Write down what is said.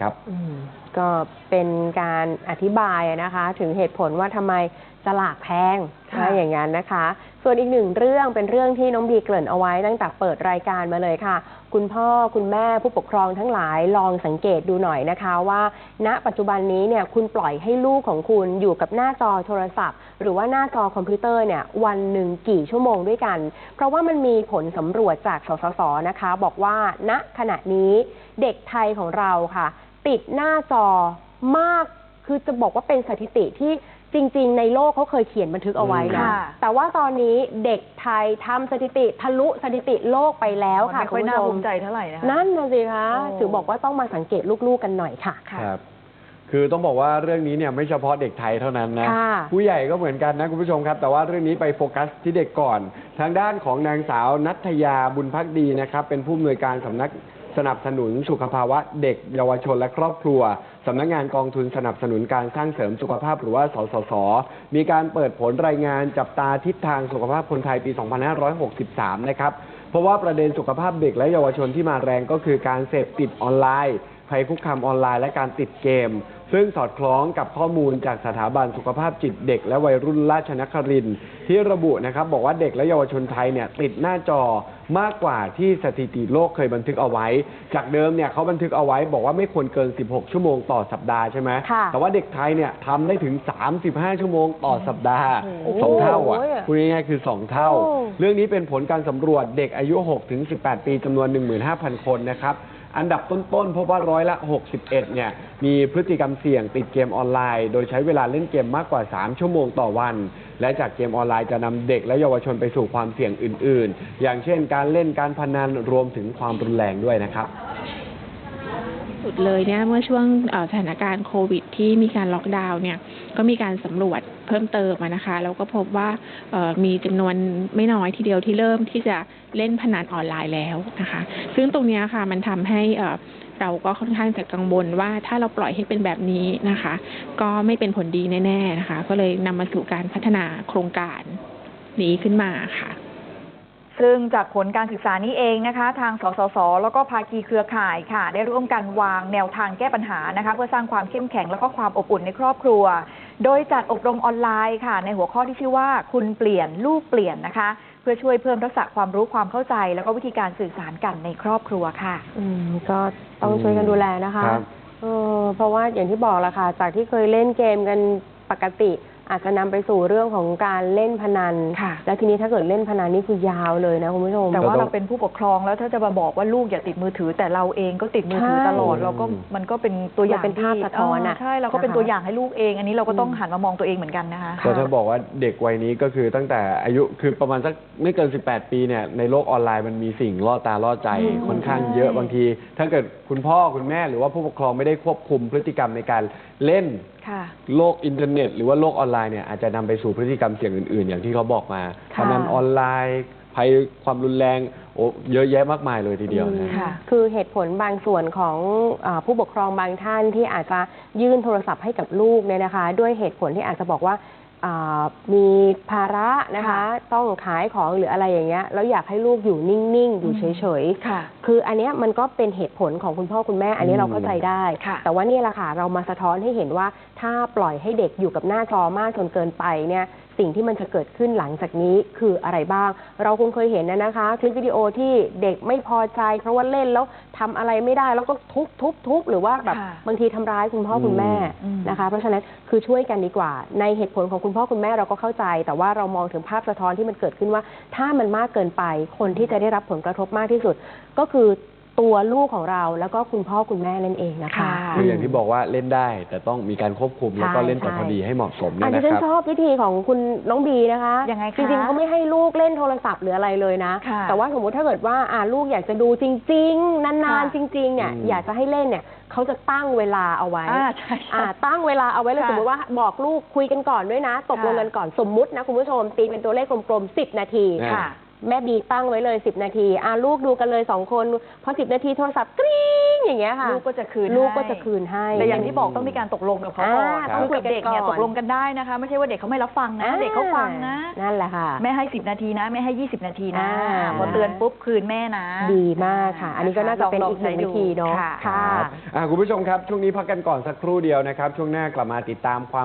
ครับ อืมก็เป็นการอธิบายนะคะ ถึงเหตุผลว่าทำไมสลากแพงค่ะอะไรอย่างนั้นนะคะ ส่วนอีกหนึ่งเรื่องเป็นเรื่องที่น้องบีเกริ่นเอาไว้ตั้งแต่เปิดรายการมาเลยค่ะ คุณพ่อคุณแม่ผู้ปกครองทั้งหลายลองสังเกตดูหน่อยนะคะว่า ณปัจจุบันนี้เนี่ยคุณปล่อยให้ลูกของคุณอยู่กับหน้าจอโทรศัพท์ หรือว่าหน้าจอคอมพิวเตอร์เนี่ยวันหนึ่งกี่ชั่วโมงด้วยกัน เพราะว่ามันมีผลสำรวจจากสสสนะคะ บอกว่าณขณะนี้เด็กไทยของเราค่ะ ติดหน้าจอมาก คือจะบอกว่าเป็นสถิติที่จริง ๆ ในโลกเขาเคยเขียนบันทึกเอาไว้นะ ค่ะ แต่ว่าตอนนี้เด็กไทยทำสถิติทะลุสถิติโลกไปแล้วค่ะไม่ค่อยณน่าผู้ชภูม มิใจเท่าไหร่นะคะ นั่นนะสิคะโอ้ ถึงบอกว่าต้องมาสังเกตลูกๆกันหน่อยค่ะ ค่ะ ครับ คือต้องบอกว่าเรื่องนี้เนี่ยไม่เฉพาะเด็กไทยเท่านั้นนะ ค่ะผู้ใหญ่ก็เหมือนกันนะคุณผู้ชมครับ แต่ว่าเรื่องนี้ไปโฟกัสที่เด็กก่อน ทางด้านของนางสาวนัทยาบุญพักดีนะครับ เป็นผู้อำนวยการสำนัก สนับสนุนสุขภาวะเด็กเยาวชนและครอบครัวสำนักงานกองทุนสนับสนุนการสร้างเสริมสุขภาพหรือว่า สสส มีการเปิดผลรายงานจับตาทิศทางสุขภาพคนไทยปี 2563 นะครับ เพราะว่าประเด็นสุขภาพเด็กและเยาวชนที่มาแรงก็คือการเสพติดออนไลน์ ภัยคุกคามออนไลน์และการติดเกม ซึ่งสอดคล้องกับข้อมูลจากสถาบันสุขภาพจิตเด็ก และวัยรุ่นราชนครินทร์ที่ระบุนะครับบอกว่าเด็กและเยาวชนไทยเนี่ยติดหน้าจอมากกว่าที่สถิติโลกเคยบันทึกเอาไว้ จากเดิมเนี่ยเขาบันทึกเอาไว้บอกว่าไม่ควรเกิน 16 ชั่วโมงต่อสัปดาห์ใช่ไหมค่ะแต่ว่าเด็กไทยเนี่ยทำได้ถึง 35 ชั่วโมงต่อสัปดาห์โอ้โหสองเท่าอะพูดง่ายๆคือ 2 เท่าโอ้เรื่องนี้เป็นผลการสำรวจเด็กอายุ 6-18 ปีจำนวน 15,000 คนนะครับ อันดับต้นๆ พบว่าร้อยละ 61 เนี่ย มีพฤติกรรมเสี่ยงติดเกมออนไลน์ โดยใช้เวลาเล่นเกมมากกว่า 3 ชั่วโมงต่อวัน และจากเกมออนไลน์จะนำเด็กและเยาวชนไปสู่ความเสี่ยงอื่น ๆ อย่างเช่นการเล่นการพนันรวมถึงความรุนแรงด้วยนะครับ สุดเลยเนี่ยเมื่อช่วงสถานการณ์โควิด ที่มีการล็อกดาวน์เนี่ยก็มีการสำรวจเพิ่มเติมนะคะแล้วก็พบว่ามีจำนวนไม่น้อยทีเดียวที่เริ่มที่จะเล่นพนันออนไลน์แล้วนะคะ ซึ่งตรงนี้ค่ะมันทำให้เราก็ค่อนข้างจะกังวลว่าถ้าเราปล่อยให้เป็นแบบนี้นะคะ ก็ไม่เป็นผลดีแน่ ๆนะคะ ก็เลยนำมาสู่การพัฒนาโครงการนี้ขึ้นมาค่ะ ซึ่งจากผลการศึกษานี้เองนะคะ ทางสสส แล้วก็ภาคีเครือข่ายค่ะ ได้ร่วมกันวางแนวทางแก้ปัญหานะคะ เพื่อสร้างความเข้มแข็งแล้วก็ความอบอุ่นในครอบครัว โดยจัดอบรมออนไลน์ค่ะ ในหัวข้อที่ชื่อว่าคุณเปลี่ยนลูกเปลี่ยนนะคะ เพื่อช่วยเพิ่มทักษะความรู้ความเข้าใจ แล้วก็วิธีการสื่อสารกันในครอบครัวค่ะ อืมก็ต้องช่วยกันดูแลนะคะครับ เออเพราะว่าอย่างที่บอกละค่ะ จากที่เคยเล่นเกมกันปกติ อาจจะนำไปสู่เรื่องของการเล่นพนัน ค่ะ แล้วทีนี้ถ้าเกิดเล่นพนันนี่คือยาวเลยนะคุณผู้ชม แต่ว่าก็ต้องเราเป็นผู้ปกครองแล้วถ้าจะมาบอกว่าลูกอย่าติดมือถือ แต่เราเองก็ติดมือถือใช่ตลอดเราก็มันก็เป็นตัวอย่างมันเป็นภาพที่สะท้อนอะเใช่เราก็เป็นนะคะ ตัวอย่างให้ลูกเอง อันนี้เราก็ต้องอืมหันมามองตัวเองเหมือนกันนะคะแต่ถ้าบอกว่าเด็กวัยนี้ก็คือตั้งแต่อายุคือประมาณสักไม่เกิน 18 ปีเนี่ยในโลกออนไลน์มันมีสิ่งล่อตาล่อใจอืมค่อนข้างเยอะใช่บางที ถ้าเกิดคุณพ่อคุณแม่หรือว่าผู้ปกครองไม่ได้ควบคุมพฤติกรรมในการเล่น ค่ะ โลกอินเทอร์เน็ต หรือว่าโลกออนไลน์เนี่ยอาจจะนำไปสู่พฤติกรรมเสี่ยงอื่นๆ อย่างที่เขาบอกมาพค่ะ นันออนไลน์ภัยความรุนแรงโอ้เยอะแยะมากมายเลยทีเดียวนะ ค่ะ คือเหตุผลบางส่วนของอาผู้ปกครองบางท่านที่อาจจะยื่นโทรศัพท์ให้กับลูกเนี่ยนะคะ ด้วยเหตุผลที่อาจจะบอกว่าอ่า มีภาระนะคะค่ะต้องขายของหรืออะไรอย่างเงี้ยแล้วอยากให้ลูกอยู่นิ่งๆ อยู่เฉยๆค่ะ คืออันเนี้ยมันก็เป็นเหตุผลของคุณพ่อคุณแม่ อันนี้อืมเราเข้าใจได้ ค่ะแต่ว่านี่แหละค่ะเรามาสะท้อนให้เห็นว่าถ้าปล่อยให้เด็กอยู่กับหน้าจอมากจนเกินไปเนี่ยสิ่งที่มันจะเกิดขึ้นหลังจากนี้คืออะไรบ้าง เราคงเคยเห็นนะนะคะ คลิปวิดีโอที่เด็กไม่พอใจ เพราะว่าเล่นแล้ว ทำอะไรไม่ได้แล้วก็ทุบทุบทุบหรือว่าแบบค่ะบางทีทำร้ายคุณพ่อคุณแม่อืมนะคะ เพราะฉะนั้นคือช่วยกันดีกว่า ในเหตุผลของคุณพ่อคุณแม่เราก็เข้าใจ แต่ว่าเรามองถึงภาพสะท้อนที่มันเกิดขึ้นว่า ถ้ามันมากเกินไปคนที่จะได้รับผลกระทบมากที่สุด ก็คือ ตัวลูกของเราแล้วก็คุณพ่อคุณแม่นั่นเองนะคะ ค่ะ คืออย่างที่บอกว่าเล่นได้ แต่ต้องมีการควบคุมแล้วก็เล่นแต่พอดีให้เหมาะสมอัเนนยนี้นะฉันครับ ชอบวิธีของคุณน้องบีนะคะยังไงคะจริงๆเขาไม่ให้ลูกเล่นโทรศัพท์หรืออะไรเลยนะ ค่ะแต่ว่าสมมุติถ้าเกิดว่าอ่าลูกอยากจะดูจริง ๆ นานค่ะ ๆ จริง ๆ เนี่ย อืม อยากจะให้เล่นเนี่ยเขาจะตั้งเวลาเอาไว้ อ่าใช่ใช่ อ่าตั้งเวลาเอาไว้เลยค่ะสมมติว่าบอกลูกคุยกันก่อนด้วยนะ ตกลงค่ะกันก่อนสมมุตินะคุณผู้ชมตีเป็นตัวเลขกลมๆ 10 นาทีอ่าค่ะ แม่บีตั้งไว้เลย 10 นาทีอ่าลูกดูกันเลย2คนพอ 10 นาทีโทรศัพท์กริ๊งอย่างเงี้ยค่ะ ลูกก็จะคืนลูกก็ให้จะคืนให้ แต่อย่างที่บอกต้องมีการตกลงกับเขาก่อนอ่าต้องคุยกับเด็กเนี่ยต้องคุยกันก่ตอนกลงกันได้นะคะ ไม่ใช่ว่าเด็กเขาไม่รับฟังนะ เด็กเขาฟังนะ นั่นแหละค่ะ แม่ให้ 10 นาทีนะ แม่ให้ 20 นาทีนะ อ่า พอเตือนปุ๊บคืนแม่นะดีมากค่ะ อันนี้ก็น่าจะเป็นลงๆอีกหนึ่งใช้วิดูธีเนาะ ค่ะค่ะอ่าคุณผู้ชมครับ ช่วงนี้พักกันก่อนสักครู่เดียวนะครับ ช่วงหน้ากลับมาติดตามความ